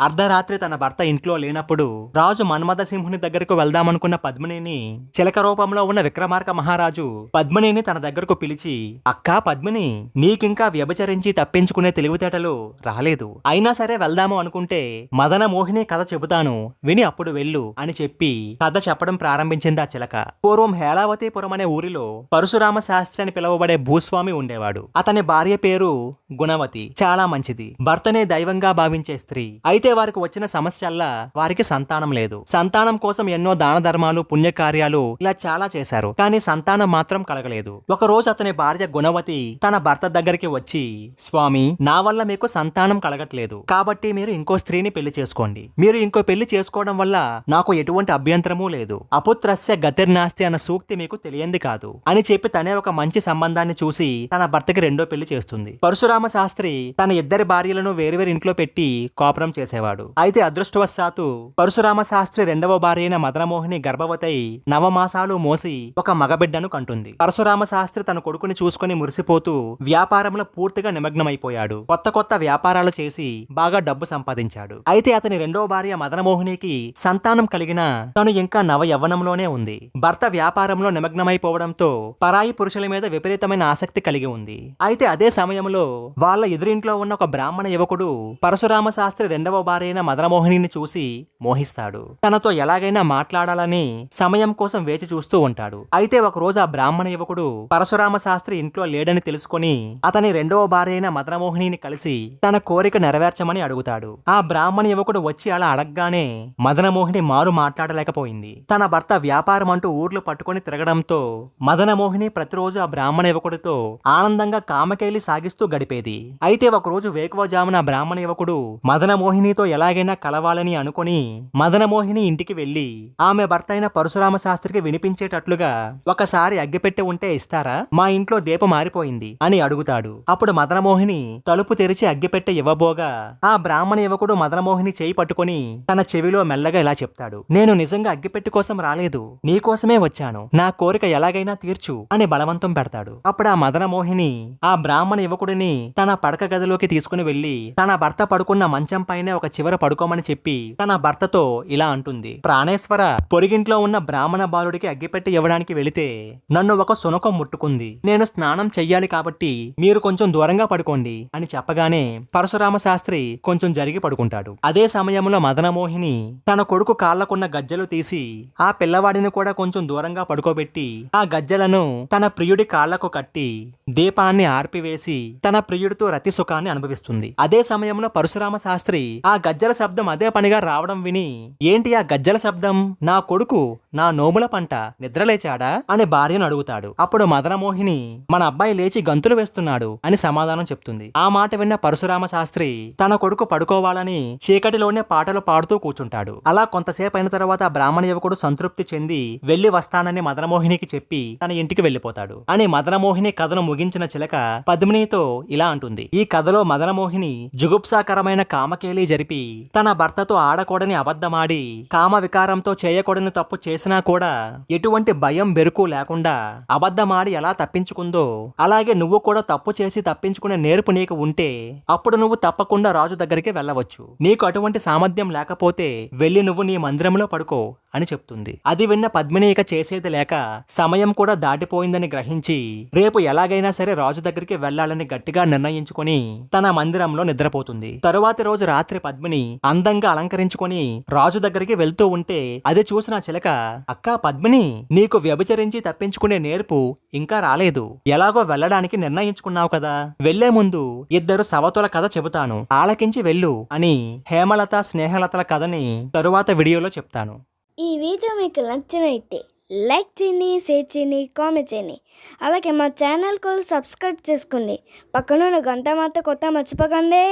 అర్ధరాత్రి తన భర్త ఇంట్లో లేనప్పుడు రాజు మన్మథసింహుని దగ్గరకు వెళ్దామనుకున్న పద్మినిని చిలక రూపంలో ఉన్న విక్రమార్క మహారాజు పద్మినిని తన దగ్గరకు పిలిచి అక్కా పద్మిని నీకింకా వ్యభిచరించి తప్పించుకునే తెలివితేటలు రాలేదు. అయినా సరే వెళ్దాము అనుకుంటే మదన మోహిని కథ చెబుతాను విని అప్పుడు వెళ్ళు అని చెప్పి కథ చెప్పడం ప్రారంభించింది ఆ చిలక. పూర్వం హేళావతిపురం అనే ఊరిలో పరశురామ శాస్త్రి అని పిలువబడే భూస్వామి ఉండేవాడు. అతని భార్య పేరు గుణవతి. చాలా మంచిది. భర్తనే దైవంగా భావించే స్త్రీ. అయితే వారికి వచ్చిన సమస్యల్లా వారికి సంతానం లేదు. సంతానం కోసం ఎన్నో దాన ధర్మాలు పుణ్యకార్యాలు ఇలా చాలా చేశారు. కానీ సంతానం మాత్రం కలగలేదు. ఒక రోజు అతని భార్య గుణవతి తన భర్త దగ్గరికి వచ్చి స్వామి నా వల్ల మీకు సంతానం కలగట్లేదు. కాబట్టి మీరు ఇంకో స్త్రీని పెళ్ళి చేసుకోండి. మీరు ఇంకో పెళ్ళి చేసుకోవడం వల్ల నాకు ఎటువంటి అభ్యంతరమూ లేదు. అపుత్రస్య గతిర్నాస్తి అన్న సూక్తి మీకు తెలియంది కాదు అని చెప్పి తనే ఒక మంచి సంబంధాన్ని చూసి తన భర్తకి రెండో పెళ్ళి చేస్తుంది. పరశురామ శాస్త్రి తన ఇద్దరి భార్యలను వేరువేరు ఇంట్లో పెట్టి కోపరం చేసేవాడు. అయితే అదృష్టవశాత్తు పరశురామ శాస్త్రి రెండవ భార్య అయిన మదనమోహిని గర్భవతై నవమాసాలు మోసి ఒక మగబిడ్డను కంటుంది. పరశురామ శాస్త్రి తన కొడుకుని చూసుకుని మురిసిపోతూ వ్యాపారంలో పూర్తిగా నిమగ్నమైపోయాడు. కొత్త కొత్త వ్యాపారాలు చేసి బాగా డబ్బు సంపాదించాడు. అయితే అతని రెండవ భార్య మదనమోహినికి సంతానం కలిగిన తను ఇంకా నవ యవ్వనంలోనే ఉంది. భర్త వ్యాపారంలో నిమగ్నమైపోవడంతో పరాయి పురుషుల మీద విపరీతమైన ఆసక్తి కలిగి ఉంది. అయితే అదే సమయంలో వాళ్ళ ఎదురింట్లో ఉన్న ఒక బ్రాహ్మణ యువకుడు పరశురామ శాస్త్రి రెండవ భార్యైన మదనమోహిని చూసి మోహిస్తాడు. తనతో ఎలాగైనా మాట్లాడాలని సమయం కోసం వేచి చూస్తూ ఉంటాడు. అయితే ఒక రోజు ఆ బ్రాహ్మణ యువకుడు పరశురామ శాస్త్రి ఇంట్లో లేడని తెలుసుకొని అతని రెండవ భార్య అయిన మదనమోహిని కలిసి తన కోరిక నెరవేర్చమని అడుగుతాడు. ఆ బ్రాహ్మణ యువకుడు వచ్చి అలా అడగగానే మదనమోహిని మారు మాట్లాడలేకపోయింది. తన భర్త వ్యాపారం అంటూ ఊర్లు పట్టుకొని తిరగడంతో మదనమోహిని ప్రతిరోజు ఆ బ్రాహ్మణ యువకుడితో ఆనందంగా కామకేలి సాగిస్తూ గడిపేది. అయితే ఒకరోజు వేకువజామున బ్రాహ్మణ యువకుడు మదనమోహిని మదనమోహినితో ఎలాగైనా కలవాలని అనుకుని మదనమోహిని ఇంటికి వెళ్ళి ఆమె భర్త అయిన పరశురామ శాస్త్రికి వినిపించేటట్లుగా ఒకసారి అగ్గిపెట్టె ఉంటే ఇస్తారా? మా ఇంట్లో దీపం మారిపోయింది అని అడుగుతాడు. అప్పుడు మదనమోహిని తలుపు తెరిచి అగ్గిపెట్టె ఇవ్వబోగా ఆ బ్రాహ్మణ యువకుడు మదనమోహిని చేయి పట్టుకొని తన చెవిలో మెల్లగా ఇలా చెప్తాడు. నేను నిజంగా అగ్గిపెట్టె కోసం రాలేదు. నీకోసమే వచ్చాను. నా కోరిక ఎలాగైనా తీర్చు అని బలవంతం పెడతాడు. అప్పుడు ఆ మదనమోహిని ఆ బ్రాహ్మణ యువకుడిని తన పడక గదిలోకి తీసుకుని వెళ్ళి తన భర్త పడుకున్న మంచం పైనే ఒక చివర పడుకోమని చెప్పి తన భర్తతో ఇలా అంటుంది. ప్రాణేశ్వర పొరిగింట్లో ఉన్న బ్రాహ్మణ బాలుడికి అగ్గిపెట్టి ఇవ్వడానికి వెళితే నన్ను ఒక సునకం ముట్టుకుంది. నేను స్నానం చెయ్యాలి కాబట్టి మీరు కొంచెం దూరంగా పడుకోండి అని చెప్పగానే పరశురామ శాస్త్రి కొంచెం జరిగి పడుకుంటాడు. అదే సమయంలో మదనమోహిని తన కొడుకు కాళ్ళకున్న గజ్జలు తీసి ఆ పిల్లవాడిని కూడా కొంచెం దూరంగా పడుకోబెట్టి ఆ గజ్జలను తన ప్రియుడి కాళ్ళకు కట్టి దీపాన్ని ఆర్పివేసి తన ప్రియుడితో రతి సుఖాన్ని అనుభవిస్తుంది. అదే సమయంలో పరశురామ శాస్త్రి ఆ ఆ గజ్జల శబ్దం అదే పనిగా రావడం విని ఏంటి ఆ గజ్జల శబ్దం? నా కొడుకు నా నోముల పంట నిద్రలేచాడా? అని భార్యను అడుగుతాడు. అప్పుడు మదనమోహిని మన అబ్బాయి లేచి గంతులు వేస్తున్నాడు అని సమాధానం చెప్తుంది. ఆ మాట విన్న పరశురామ శాస్త్రి తన కొడుకు పడుకోవాలని చీకటిలోనే పాటలు పాడుతూ కూర్చుంటాడు. అలా కొంతసేపు అయిన తర్వాత బ్రాహ్మణ యువకుడు సంతృప్తి చెంది వెళ్ళి వస్తానని మదనమోహినికి చెప్పి తన ఇంటికి వెళ్ళిపోతాడు అని మదనమోహిని కథను ముగించిన చిలక పద్మినితో ఇలా అంటుంది. ఈ కథలో మదనమోహిని జుగుప్సాకరమైన కామకేలి జరిపి తన భర్తతో ఆడకూడని అబద్ధమాడి కామ వికారంతో చేయకూడని తప్పు చేసినా కూడా ఎటువంటి భయం బెరుకు లేకుండా అబద్ధమాడి ఎలా తప్పించుకుందో అలాగే నువ్వు కూడా తప్పు చేసి తప్పించుకునే నేర్పు నీకు ఉంటే అప్పుడు నువ్వు తప్పకుండా రాజు దగ్గరికి వెళ్ళవచ్చు. నీకు అటువంటి సామర్థ్యం లేకపోతే వెళ్ళి నువ్వు నీ మందిరంలో పడుకో. అని చెప్తుంది. అది విన్న పద్మిని ఇక చేసేది లేక సమయం కూడా దాటిపోయిందని గ్రహించి రేపు ఎలాగైనా సరే రాజు దగ్గరికి వెళ్ళాలని గట్టిగా నిర్ణయించుకొని తన మందిరంలో నిద్రపోతుంది. తరువాతి రోజు రాత్రి పద్మిని అందంగా అలంకరించుకొని రాజు దగ్గరికి వెళ్తూ ఉంటే అది చూసిన చిలక అక్కా పద్మిని నీకు వ్యభిచరించి తప్పించుకునే నేర్పు ఇంకా రాలేదు. ఎలాగో వెళ్ళడానికి నిర్ణయించుకున్నావు కదా. వెళ్ళే ముందు ఇద్దరు సవతుల కథ చెబుతాను. ఆలకించి వెళ్ళు అని హేమలత స్నేహలతల కథని తరువాత వీడియోలో చెప్తాను. ఈ వీడియో మీకు నచ్చినైతే లైక్ చేయండి షేర్ చేయండి కామెంట్ చేయండి. అలాగే మా ఛానల్ కూడా సబ్స్క్రైబ్ చేసుకోండి. పక్కనున్న గంట మాత్రం కొత్త మర్చిపోకండి.